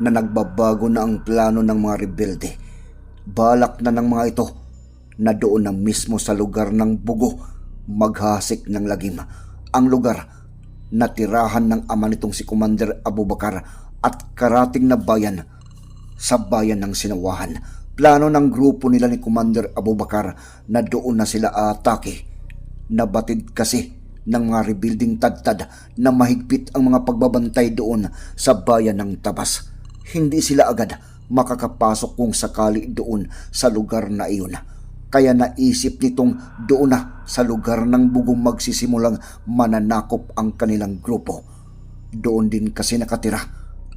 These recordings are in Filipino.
na nagbabago na ang plano ng mga rebelde. Balak na ng mga ito na doon na mismo sa lugar ng bugo maghasik ng lagim. Ang lugar na tirahan ng ama nitong si Commander Abubakar at karating na bayan sa bayan ng Sinawahan. Plano ng grupo nila ni Commander Abubakar na doon na sila atake Nabatid kasi ng mga rebuilding tadtad na mahigpit ang mga pagbabantay doon sa bayan ng Tabas. Hindi sila agad makakapasok kung sakali doon sa lugar na iyon. Kaya naisip nitong doon na sa lugar ng bugong magsisimulang mananakop ang kanilang grupo. Doon din kasi nakatira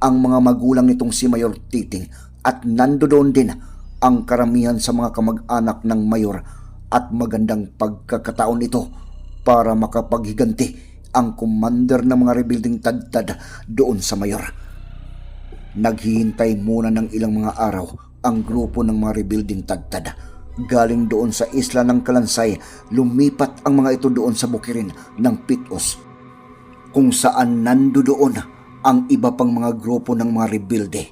ang mga magulang nitong si Mayor Titing at nando doon din ang karamihan sa mga kamag-anak ng Mayor at magandang pagkakataon ito para makapaghiganti ang commander ng mga rebuilding tadtad doon sa mayor. Naghihintay muna ng ilang mga araw ang grupo ng mga rebuilding tadtad. Galing doon sa isla ng Kalansay, lumipat ang mga ito doon sa bukirin ng Pitos kung saan nando doon ang iba pang mga grupo ng mga rebelde.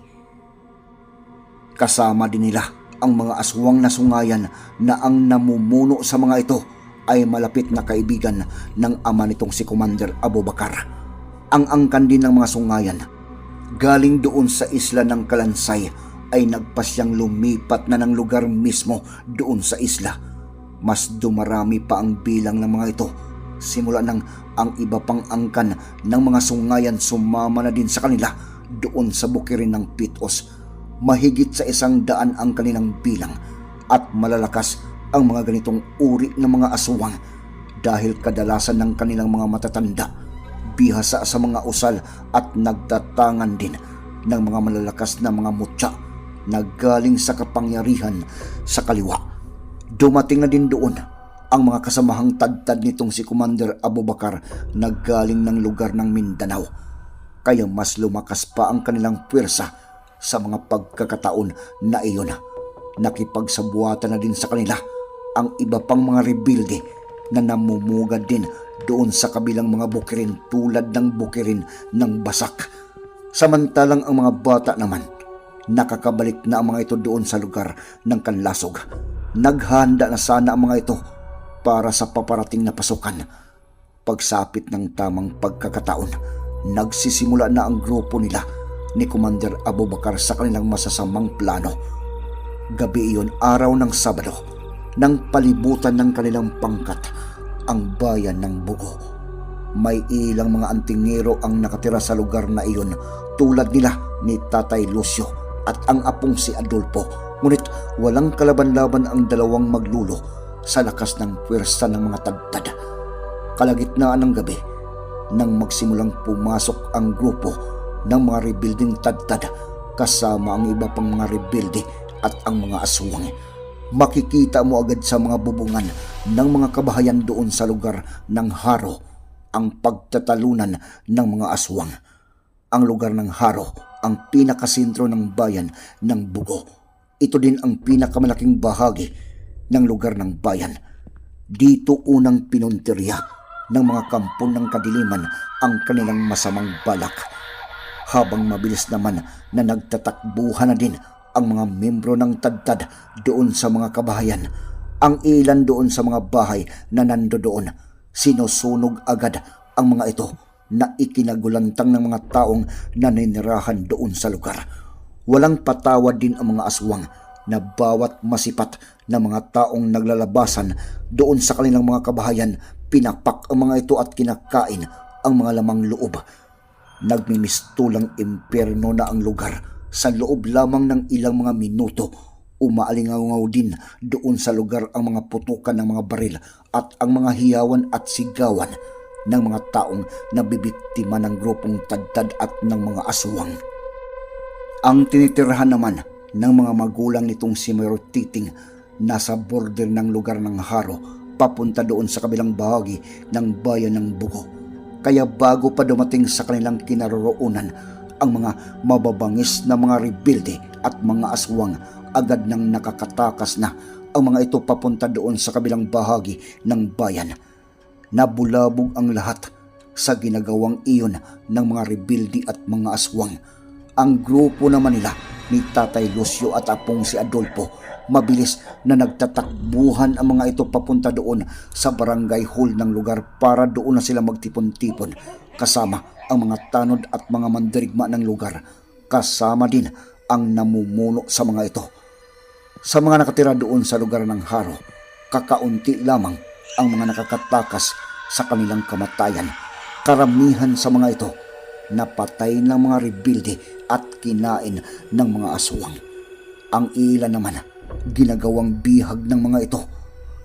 Kasama din nila ang mga aswang na sungayan na ang namumuno sa mga ito ay malapit na kaibigan ng ama nitong si Commander Abubakar. Ang angkan din ng mga sungayan galing doon sa isla ng Kalansay ay nagpasyang lumipat na ng lugar mismo doon sa isla. Mas dumarami pa ang bilang ng mga ito simula nang ang iba pang angkan ng mga sungayan sumama na din sa kanila doon sa bukirin ng Pitos mahigit sa isang daan ang kanilang bilang at malalakas ang mga ganitong uri ng mga aswang dahil kadalasan ng kanilang mga matatanda bihasa sa mga usal at nagtatangan din ng mga malalakas na mga mutya na galing sa kapangyarihan sa kaliwa. Dumating na din doon ang mga kasamahang tadtad nitong si Commander Abubakar na galing ng lugar ng Mindanao. Kaya mas lumakas pa ang kanilang puwersa sa mga pagkakataon na iyon. Nakipagsabuatan na din sa kanila ang iba pang mga rebilde na namumugad din doon sa kabilang mga bukirin tulad ng bukirin ng basak. Samantalang ang mga bata naman, nakakabalik na ang mga ito doon sa lugar ng kanlasog. Naghanda na sana ang mga ito para sa paparating na pasukan. Pagsapit ng tamang pagkakataon, nagsisimula na ang grupo nila ni Commander Abubakar sa kanilang masasamang plano. Gabi iyon araw ng Sabado nang palibutan ng kanilang pangkat ang bayan ng Bugo. May ilang mga antingero ang nakatira sa lugar na iyon tulad nila ni Tatay Lucio at ang apong si Adolfo. Ngunit walang kalaban-laban ang dalawang maglulo sa lakas ng pwersa ng mga tagtad. Kalagitnaan ng gabi, nang magsimulang pumasok ang grupo ng mga rebuilding tadtad kasama ang iba pang mga rebelde at ang mga aswang. Makikita mo agad sa mga bubungan ng mga kabahayan doon sa lugar ng Haro ang pagtatalunan ng mga aswang. Ang lugar ng Haro ang pinakasentro ng bayan ng Bugo. Ito din ang pinakamalaking bahagi ng lugar ng bayan. Dito unang pinuntirya ng mga kampon ng kadiliman ang kanilang masamang balak habang mabilis naman na nagtatakbuhan na din ang mga membro ng tadtad doon sa mga kabahayan. Ang ilan doon sa mga bahay na nando doon, sinusunog agad ang mga ito na ikinagulantang ng mga taong naninirahan doon sa lugar. Walang patawad din ang mga aswang na bawat masipat na mga taong naglalabasan doon sa kanilang mga kabahayan, pinapak ang mga ito at kinakain ang mga lamang loob. Nagmimistulang impyerno na ang lugar sa loob lamang ng ilang mga minuto. Umaalingaw din doon sa lugar ang mga putukan ng mga baril at ang mga hiyawan at sigawan ng mga taong nabibiktima ng grupong tadtad at ng mga aswang. Ang tinitirhan naman ng mga magulang nitong si Mayor Titing nasa border ng lugar ng Haro papunta doon sa kabilang bahagi ng bayan ng Bugo. Kaya bago pa dumating sa kanilang kinaroroonan ang mga mababangis na mga rebuilde at mga aswang agad nang nakakatakas na ang mga ito papunta doon sa kabilang bahagi ng bayan. Nabulabog ang lahat sa ginagawang iyon ng mga rebuilde at mga aswang. Ang grupo naman nila ni Tatay Lucio at apong si Adolfo mabilis na nagtatakbuhan ang mga ito papunta doon sa barangay hall ng lugar para doon na sila magtipon-tipon kasama ang mga tanod at mga mandirigma ng lugar kasama din ang namumuno sa mga ito. Sa mga nakatira doon sa lugar ng Haro, kakaunti lamang ang mga nakakatakas sa kanilang kamatayan. Karamihan sa mga ito napatay ng mga rebuilde at kinain ng mga aswang. Ang ilan naman, ginagawang bihag ng mga ito.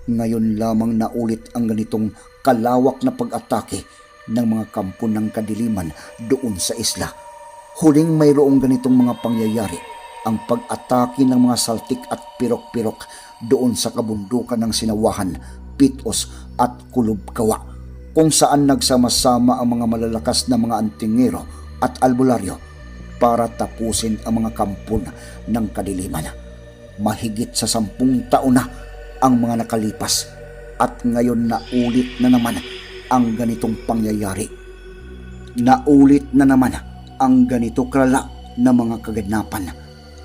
Ngayon lamang naulit ang ganitong kalawak na pag-atake ng mga kampo ng kadiliman doon sa isla. Huling mayroong ganitong mga pangyayari ang pag-atake ng mga saltik at pirok-pirok doon sa kabundukan ng Sinawahan, Pitos at Kulubkawa kung saan nagsama-sama ang mga malalakas na mga antingero at albularyo para tapusin ang mga kampon ng kadiliman. Mahigit sa sampung taon na ang mga nakalipas at ngayon na ulit na naman ang ganitong pangyayari. Naulit na naman ang ganito krala na mga kaganapan.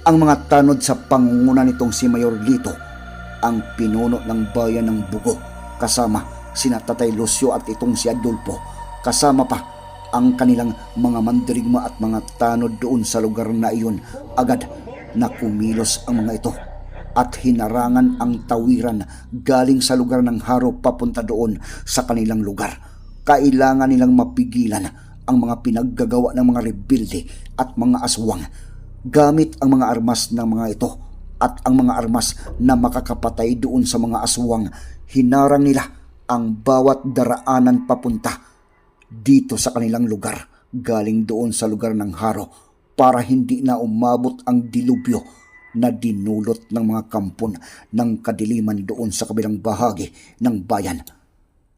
Ang mga tanod sa pangunguna nitong si Mayor Lito, ang pinuno ng bayan ng Bugo, kasama sina Tatay Lucio at itong si Adolfo, kasama pa ang kanilang mga mandirigma at mga tanod doon sa lugar na iyon. Agad na kumilos ang mga ito at hinarangan ang tawiran galing sa lugar ng haro papunta doon sa kanilang lugar. Kailangan nilang mapigilan ang mga pinaggagawa ng mga rebuilde at mga aswang. Gamit ang mga armas ng mga ito at ang mga armas na makakapatay doon sa mga aswang hinarang nila ang bawat daraanan papunta dito sa kanilang lugar galing doon sa lugar ng haro para hindi na umabot ang dilubyo na dinulot ng mga kampon ng kadiliman doon sa kabilang bahagi ng bayan.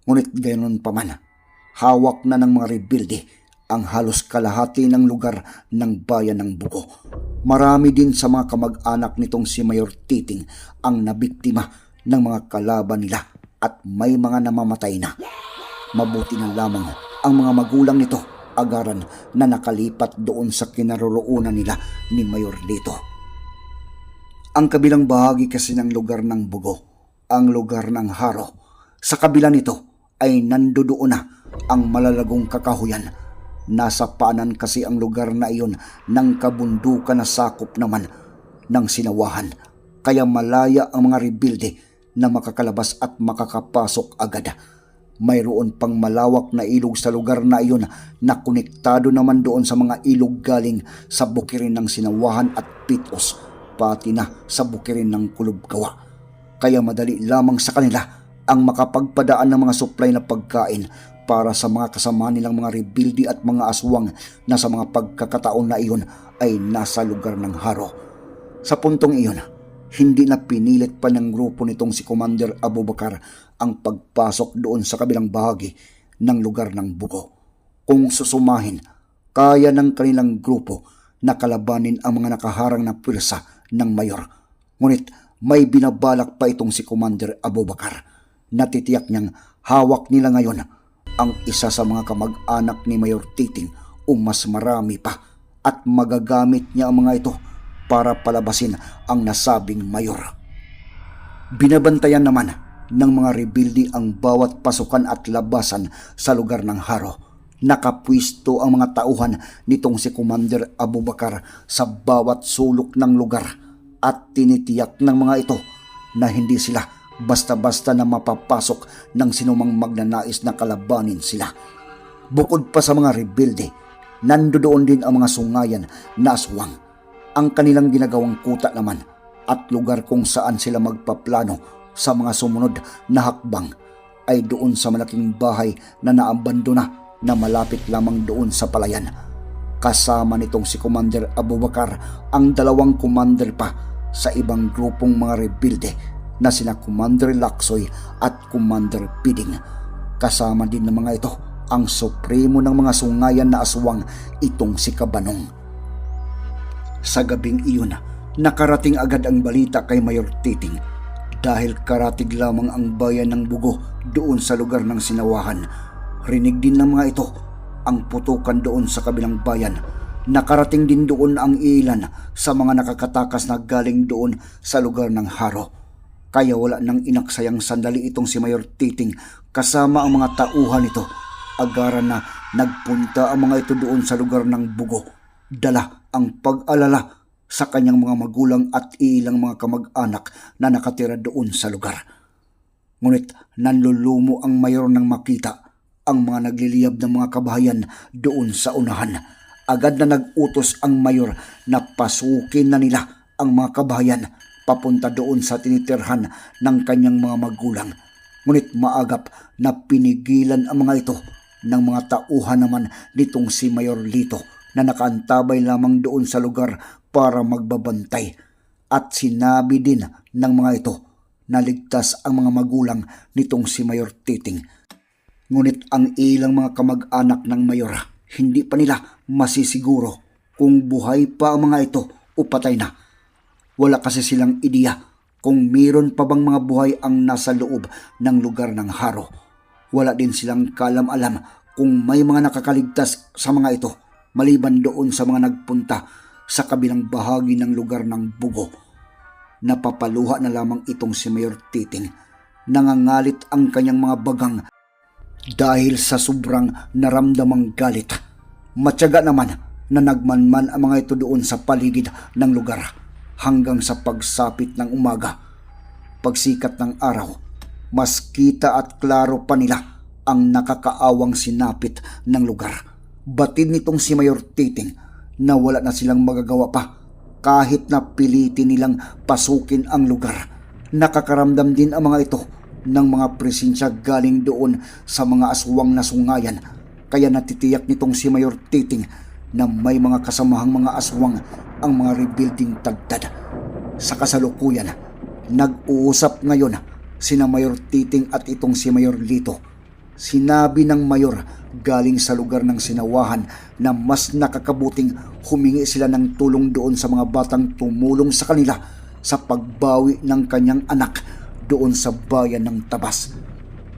Ngunit ganoon pa man, hawak na ng mga rebuilde ang halos kalahati ng lugar ng bayan ng Bugo. Marami din sa mga kamag-anak nitong si Mayor Titing ang nabiktima ng mga kalaban nila at may mga namamatay na. Mabuti na lamang ang mga magulang nito agaran na nakalipat doon sa kinaroroonan nila ni Mayor Lito. Ang kabilang bahagi kasi ng lugar ng Bugo, ang lugar ng Haro. Sa kabila nito ay nandoon na ang malalagong kakahuyan. Nasa paanan kasi ang lugar na iyon ng kabundukan na sakop naman ng sinawahan. Kaya malaya ang mga rebuilde na makakalabas at makakapasok agad. Mayroon pang malawak na ilog sa lugar na iyon na konektado naman doon sa mga ilog galing sa bukirin ng sinawahan at pitos pati na sa bukirin ng kulubkawa. Kaya madali lamang sa kanila ang makapagpadaan ng mga supply na pagkain para sa mga kasama nilang mga rebuilde at mga aswang na sa mga pagkakataon na iyon ay nasa lugar ng haro. Sa puntong iyon, hindi na pinilit pa ng grupo nitong si Commander Abubakar ang pagpasok doon sa kabilang bahagi ng lugar ng Bugo. Kung susumahin, kaya ng kanilang grupo na kalabanin ang mga nakaharang na pwersa ng mayor. Ngunit may binabalak pa itong si Commander Abubakar. Natitiyak niyang hawak nila ngayon ang isa sa mga kamag-anak ni Mayor Titing o mas marami pa at magagamit niya ang mga ito para palabasin ang nasabing mayor. Binabantayan naman ng mga rebuilde ang bawat pasukan at labasan sa lugar ng Haro. Nakapwisto ang mga tauhan nitong si Commander Abubakar sa bawat sulok ng lugar at tinitiyak ng mga ito na hindi sila basta-basta na mapapasok ng sinumang magnanais na kalabanin sila. Bukod pa sa mga rebelde, nandoon din ang mga sungayan na aswang. Ang kanilang ginagawang kuta naman at lugar kung saan sila magpaplano sa mga sumunod na hakbang ay doon sa malaking bahay na naabandona na malapit lamang doon sa palayan. Kasama nitong si Commander Abubakar ang dalawang commander pa sa ibang grupong mga rebelde na sina Commander Laksoy at Commander Piding. Kasama din ng mga ito ang supremo ng mga sungayan na aswang itong si Kabanong. Sa gabing iyon, nakarating agad ang balita kay Mayor Titing dahil karatig lamang ang bayan ng Bugo doon sa lugar ng sinawahan. Rinig din ng mga ito ang putukan doon sa kabilang bayan. Nakarating din doon ang ilan sa mga nakakatakas na galing doon sa lugar ng Haro. Kaya wala nang inaksayang sandali itong si Mayor Titing kasama ang mga tauhan nito. Agaran na nagpunta ang mga ito doon sa lugar ng Bugo. Dala ang pag-alala sa kanyang mga magulang at ilang mga kamag-anak na nakatira doon sa lugar. Ngunit nanlulumo ang mayor nang makita ang mga nagliliyab ng mga kabahayan doon sa unahan. Agad na nag-utos ang mayor na pasukin na nila ang mga kabahayan papunta doon sa tinitirhan ng kanyang mga magulang. Ngunit maagap na pinigilan ang mga ito ng mga tauhan naman nitong si Mayor Lito na nakaantabay lamang doon sa lugar para magbabantay. At sinabi din ng mga ito na ligtas ang mga magulang nitong si Mayor Titing. Ngunit ang ilang mga kamag-anak ng Mayor, hindi pa nila masisiguro kung buhay pa ang mga ito o patay na. Wala kasi silang ideya kung meron pa bang mga buhay ang nasa loob ng lugar ng haro. Wala din silang kalam-alam kung may mga nakakaligtas sa mga ito maliban doon sa mga nagpunta sa kabilang bahagi ng lugar ng Bugo. Napapaluha na lamang itong si Mayor Titing. Nangangalit ang kanyang mga bagang dahil sa sobrang naramdamang galit. Matyaga naman na nagmanman ang mga ito doon sa paligid ng lugar hanggang sa pagsapit ng umaga. Pagsikat ng araw, mas kita at klaro pa nila ang nakakaawang sinapit ng lugar. Batid nitong si Mayor Titing na wala na silang magagawa pa kahit na pilitin nilang pasukin ang lugar. Nakakaramdam din ang mga ito ng mga presensya galing doon sa mga aswang na sungayan. Kaya natitiyak nitong si Mayor Titing na may mga kasamahang mga aswang ang mga rebuilding tagtad. Sa kasalukuyan, nag-uusap ngayon sina Mayor Titing at itong si Mayor Lito. Sinabi ng Mayor galing sa lugar ng sinawahan na mas nakakabuting humingi sila ng tulong doon sa mga batang tumulong sa kanila sa pagbawi ng kanyang anak doon sa bayan ng Tabas.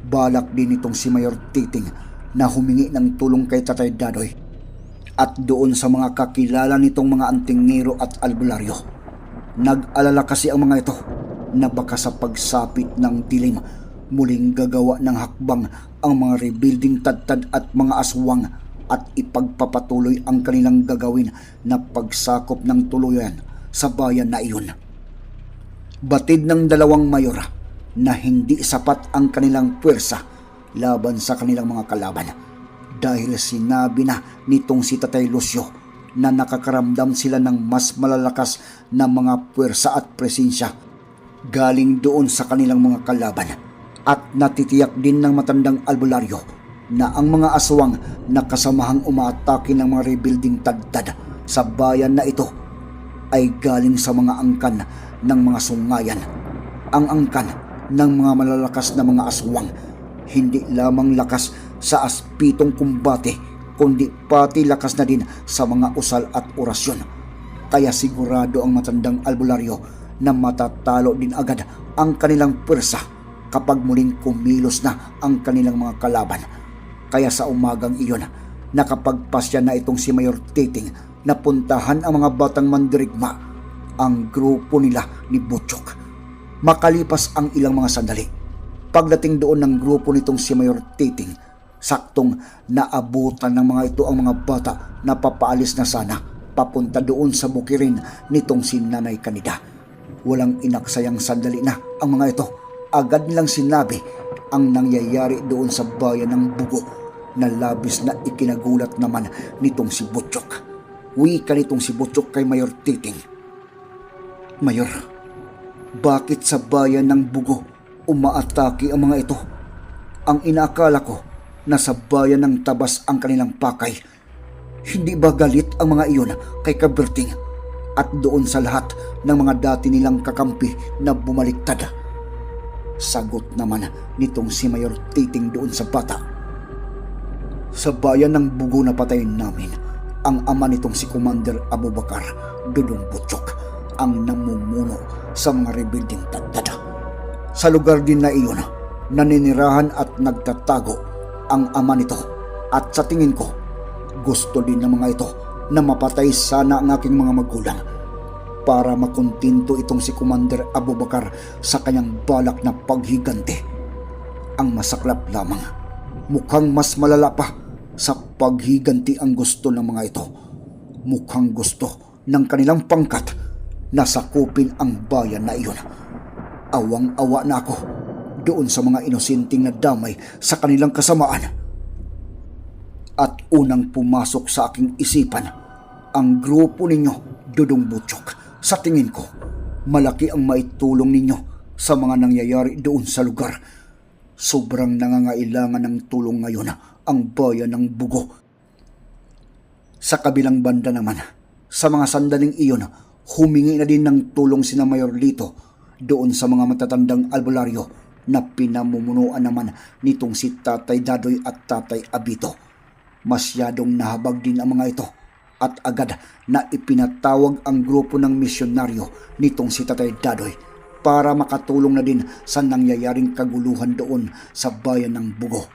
Balak din itong si Mayor Titing na humingi ng tulong kay Tatay Dadoy at doon sa mga kakilala nitong mga antingero at albularyo. Nag-alala kasi ang mga ito na baka sa pagsapit ng dilim muling gagawa ng hakbang ang mga rebuilding tadtad at mga aswang at ipagpapatuloy ang kanilang gagawin na pagsakop ng tuluyan sa bayan na iyon. Batid ng dalawang mayor na hindi sapat ang kanilang puwersa laban sa kanilang mga kalaban dahil sinabi na nitong si Tatay Lucio na nakakaramdam sila ng mas malalakas na mga puwersa at presensya galing doon sa kanilang mga kalaban at natitiyak din ng matandang albularyo na ang mga aswang na kasamahang umaatake ng mga rebuilding tagtad sa bayan na ito ay galing sa mga angkan ng mga sungayan. Ang angkan ng mga malalakas na mga aswang hindi lamang lakas sa aspitong kumbate kundi pati lakas na din sa mga usal at orasyon. Kaya sigurado ang matandang albularyo na matatalo din agad ang kanilang pwersa kapag muling kumilos na ang kanilang mga kalaban. Kaya sa umagang iyon, nakapagpasya na itong si Mayor Titing na puntahan ang mga batang mandirigma, ang grupo nila ni Butchok. Makalipas ang ilang mga sandali, pagdating doon ng grupo nitong si Mayor Titing, saktong naabutan ng mga ito ang mga bata na papaalis na sana papunta doon sa bukirin nitong si Nanay Kanida. Walang inaksayang sandali na ang mga ito. Agad nilang sinabi ang nangyayari doon sa bayan ng Bugo na labis na ikinagulat naman nitong si Butchok. Wika nitong si Butchok kay Mayor Titing. Mayor, bakit sa bayan ng Bugo umaatake ang mga ito? Ang inaakala ko na sa bayan ng Tabas ang kanilang pakay. Hindi ba galit ang mga iyon kay Kaberting at doon sa lahat ng mga dati nilang kakampi na bumaliktad? Sagot naman nitong si Mayor Titing doon sa bata. Sa bayan ng Bugo na patayin namin, ang ama nitong si Commander Abubakar, Dudong Butchok, ang namumuno sa mga rebuilding tadtada. Sa lugar din na iyon, naninirahan at nagtatago ang ama nito at sa tingin ko, gusto din ng mga ito na mapatay sana ang aking mga magulang para makontinto itong si Commander Abubakar sa kanyang balak na paghiganti. Ang masaklap lamang, mukhang mas malala pa sa paghiganti ang gusto ng mga ito. Mukhang gusto ng kanilang pangkat na sakupin ang bayan na iyon. Awang-awa na ako doon sa mga inosinting na damay sa kanilang kasamaan. At unang pumasok sa aking isipan, ang grupo ninyo, Dudong Butchok. Sa tingin ko, malaki ang maitulong ninyo sa mga nangyayari doon sa lugar. Sobrang nangangailangan ng tulong ngayon ang bayan ng Bugo. Sa kabilang banda naman, sa mga sandaling iyon, humingi na din ng tulong sina Mayor Lito doon sa mga matatandang albularyo na pinamumunuan naman nitong si Tatay Dadoy at Tatay Abito. Masyadong nahabag din ang mga ito at agad na ipinatawag ang grupo ng misyonaryo nitong si Tatay Dadoy para makatulong na din sa nangyayaring kaguluhan doon sa bayan ng Bugo.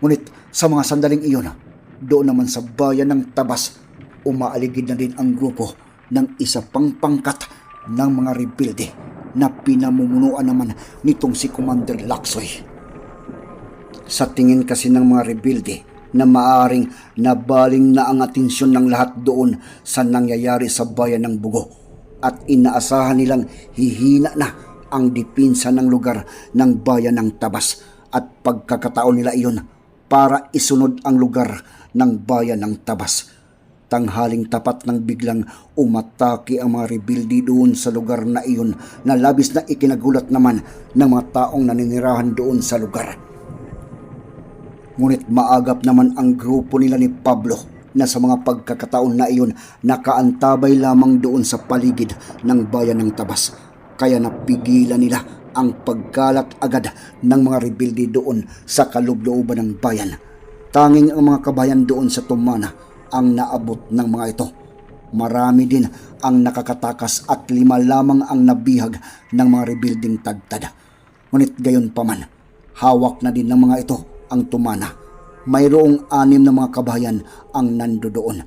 Ngunit sa mga sandaling iyon, doon naman sa bayan ng Tabas, umaaligid na din ang grupo ng isa pang pangkat ng mga rebelde na pinamumunuan naman nitong si Commander Laksoy. Sa tingin kasi ng mga rebelde na maaring nabaling na ang atensyon ng lahat doon sa nangyayari sa bayan ng Bugo at inaasahan nilang hihina na ang dipinsa ng lugar ng bayan ng Tabas at pagkakataon nila iyon para isunod ang lugar ng bayan ng Tabas. Tanghaling tapat ng biglang umatake ang mga rebelde doon sa lugar na iyon na labis na ikinagulat naman ng mga taong naninirahan doon sa lugar. Ngunit maagap naman ang grupo nila ni Pablo na sa mga pagkakataon na iyon nakaantabay lamang doon sa paligid ng bayan ng Tabas. Kaya napigilan nila ang pagkalat agad ng mga rebelde doon sa kalublooban ng bayan. Tanging ang mga kabayan doon sa Tumana ang naabot ng mga ito. Marami din ang nakakatakas at lima lamang ang nabihag ng mga rebuilding tagtad. Ngunit gayon pa man, hawak na din ng mga ito ang tumana. Mayroong anim na mga kabayan ang nando doon.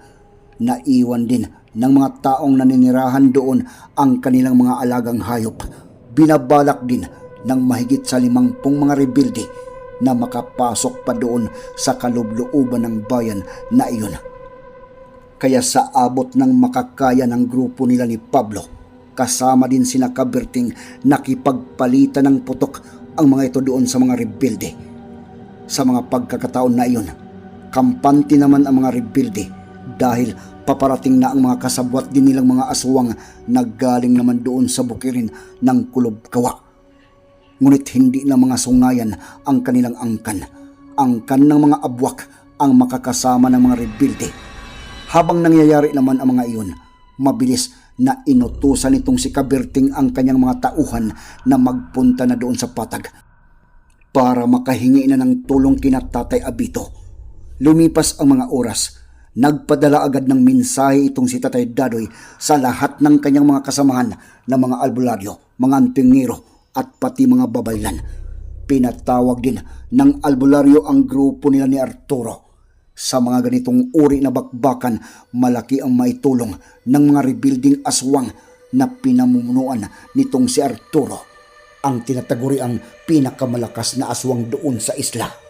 Naiwan din ng mga taong naninirahan doon ang kanilang mga alagang hayop. Binabalak din ng mahigit sa limampung mga rebelde na makapasok pa doon sa kalublooban ng bayan na iyon. Kaya sa abot ng makakaya ng grupo nila ni Pablo, kasama din sina Kaberting nakipagpalitan ng putok ang mga ito doon sa mga rebelde. Sa mga pagkakataon na iyon, kampante naman ang mga rebelde dahil paparating na ang mga kasabwat din nilang mga aswang na galing naman doon sa bukirin ng kulob kawa. Ngunit hindi na mga sungayan ang kanilang angkan. Angkan ng mga abwak ang makakasama ng mga rebelde. Habang nangyayari naman ang mga iyon, mabilis na inutusan nitong si Kaberting ang kanyang mga tauhan na magpunta na doon sa patag para makahingi na ng tulong kina Tatay Abito. Lumipas ang mga oras, nagpadala agad ng mensahe itong si Tatay Dadoy sa lahat ng kanyang mga kasamahan na mga albularyo, mga antingero at pati mga babaylan. Pinatawag din ng albularyo ang grupo nila ni Arturo. Sa mga ganitong uri na bakbakan, malaki ang maitulong ng mga rebuilding aswang na pinamumunuan nitong si Arturo ang tinataguri ang pinakamalakas na aswang doon sa isla.